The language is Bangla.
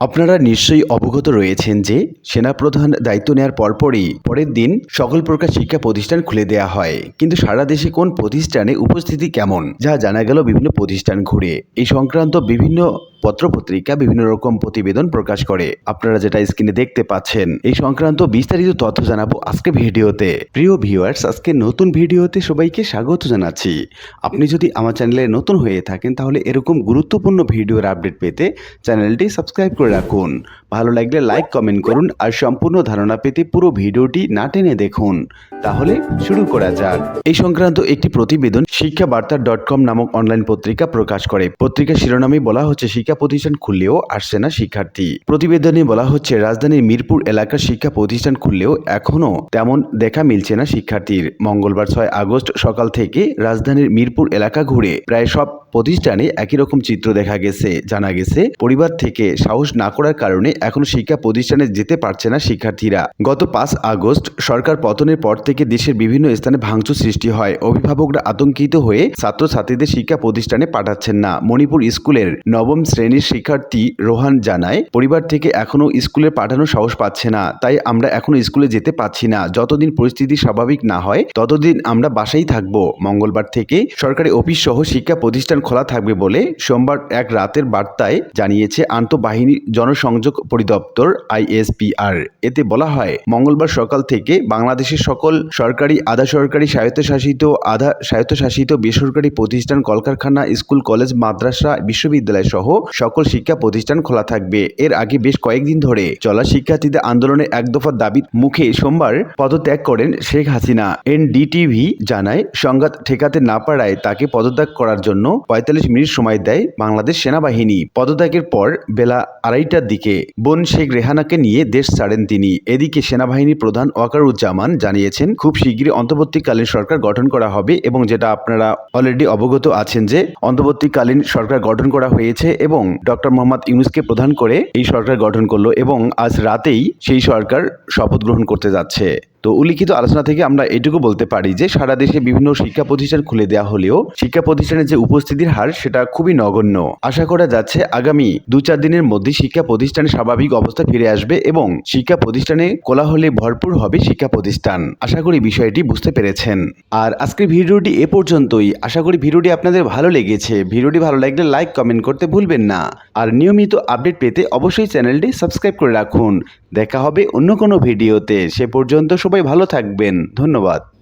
আপনারা নিশ্চয়ই অবগত রয়েছেন যে সেনাপ্রধান দায়িত্ব নেওয়ার পরপরই পরের দিন সকল প্রকার শিক্ষা প্রতিষ্ঠান খুলে দেওয়া হয়। কিন্তু সারা দেশে কোন প্রতিষ্ঠানে উপস্থিতি কেমন, যা জানা গেল বিভিন্ন প্রতিষ্ঠান ঘুরে। এই সংক্রান্ত বিভিন্ন পত্রপত্রিকা বিভিন্ন রকম প্রতিবেদন প্রকাশ করে। আপনারা যেটা স্ক্রিনে দেখতে পাচ্ছেন, এই সংক্রান্ত বিস্তারিত তথ্য জানাব আজকে ভিডিওতে। প্রিয় ভিউয়ার্স আজকে নতুন ভিডিওতে সবাইকে স্বাগত জানাচ্ছি। আপনি যদি আমার চ্যানেলে নতুন হয়ে থাকেন, তাহলে এরকম গুরুত্বপূর্ণ ভিডিওর আপডেট পেতে চ্যানেলটি সাবস্ক্রাইব করে রাখুন। ভালো লাগলে লাইক কমেন্ট করুন আর সম্পূর্ণ ধারণা পেতে পুরো ভিডিওটি না টেনে দেখুন। তাহলে শুরু করা যাক। এই সংক্রান্ত একটি প্রতিবেদন শিক্ষা বার্তা ডট কম নামক অনলাইন পত্রিকা প্রকাশ করে। পত্রিকার শিরোনামে বলা হচ্ছে, শিক্ষা প্রতিষ্ঠান খুললেও আসছে না শিক্ষার্থী। প্রতিবেদনে বলা হচ্ছে, রাজধানীর মিরপুর এলাকার শিক্ষা প্রতিষ্ঠান খুললেও এখনও তেমন দেখা মিলছে না শিক্ষার্থীর। মঙ্গলবার ছয় আগস্ট সকাল থেকে রাজধানীর মিরপুর এলাকা ঘুরে প্রায় সব প্রতিষ্ঠানে একই রকম চিত্র দেখা গেছে, জানা গেছে, পরিবার থেকে সাহস না করার কারণে এখন শিক্ষা প্রতিষ্ঠানে যেতে পারছে না শিক্ষার্থীরা। গত পাঁচ আগস্ট সরকার পতনের পর থেকে দেশের বিভিন্ন স্থানে ভাঙচুর সৃষ্টি হয়। অভিভাবকরা আতঙ্কিত হয়ে ছাত্রছাত্রীদের শিক্ষা প্রতিষ্ঠানে পাঠাচ্ছেন না। মণিপুর স্কুলের নবম শ্রেণির শিক্ষার্থী রোহান জানায়, পরিবার থেকে এখনও স্কুলে পাঠানোর সাহস পাচ্ছে না, তাই আমরা এখনও স্কুলে যেতে পাচ্ছি না। যতদিন পরিস্থিতি স্বাভাবিক না হয়, ততদিন আমরা বাসায় থাকব। মঙ্গলবার থেকে সরকারি অফিস সহ শিক্ষা প্রতিষ্ঠান খোলা থাকবে বলে সোমবার এক রাতের বার্তায় জানিয়েছে আন্তঃবাহিনী জনসংযোগ পরিদপ্তর আইএসপিআর। এতে বলা হয়, মঙ্গলবার সকাল থেকে বাংলাদেশের সকল সরকারি আধা সরকারি স্বায়ত্তশাসিত, আধা স্বায়ত্তশাসিত বেসরকারি প্রতিষ্ঠান, কলকারখানা, স্কুল, কলেজ, মাদ্রাসা, বিশ্ববিদ্যালয় সহ সকল শিক্ষা প্রতিষ্ঠান খোলা থাকবে। এর আগে বেশ কয়েকদিন ধরে চলা শিক্ষার্থীদের আন্দোলনের এক দফা দাবির মুখে সোমবার পদত্যাগ করেন শেখ হাসিনা। এনডিটিভি জানায়, সংঘাত ঠেকাতে না পারায় তাকে পদত্যাগ করার জন্য পঁয়তাল্লিশ মিনিট সময় দেয় বাংলাদেশ সেনাবাহিনী। পদত্যাগের পর বেলা আড়াইটার দিকে বোন শেখ রেহানাকে নিয়ে দেশ ছাড়েন তিনি। এদিকে সেনাবাহিনী প্রধান ওয়াকারুজ্জামান জানিয়েছেন, খুব শীঘ্রই অন্তর্বর্তীকালীন সরকার গঠন করা হবে এবং যেটা আপনারা অলরেডি অবগত আছেন যে, অন্তর্বর্তীকালীন সরকার গঠন করা হয়েছে এবং ডক্টর মোহাম্মদ ইউনুসকে প্রধান করে এই সরকার গঠন করল এবং আজ রাতেই সেই সরকার শপথ গ্রহণ করতে যাচ্ছে। তো উল্লিখিত আলোচনা থেকে আমরা এটুকু বলতে পারি যে সারা দেশে বিভিন্ন শিক্ষা প্রতিষ্ঠান খুলে দেওয়া হলেও শিক্ষা প্রতিষ্ঠানের যে উপস্থিতির হার সেটা খুবই নগণ্য। আশা করা যাচ্ছে আগামী দু চার দিনের মধ্যে শিক্ষা প্রতিষ্ঠানে স্বাভাবিক অবস্থা ফিরে আসবে এবং শিক্ষা প্রতিষ্ঠানে কোলাহলে ভরপুর হবে শিক্ষা প্রতিষ্ঠান। আশা করি বিষয়টি বুঝতে পেরেছেন। আর আজকের ভিডিওটি এ পর্যন্তই। আশা করি ভিডিওটি আপনাদের ভালো লেগেছে। ভিডিওটি ভালো লাগলে লাইক, কমেন্ট করতে ভুলবেন না। আর নিয়মিত আপডেট পেতে অবশ্যই চ্যানেলটি সাবস্ক্রাইব করে রাখুন। দেখা হবে অন্য কোনো ভিডিওতে। সে পর্যন্ত সবাই ভালো থাকবেন। ধন্যবাদ।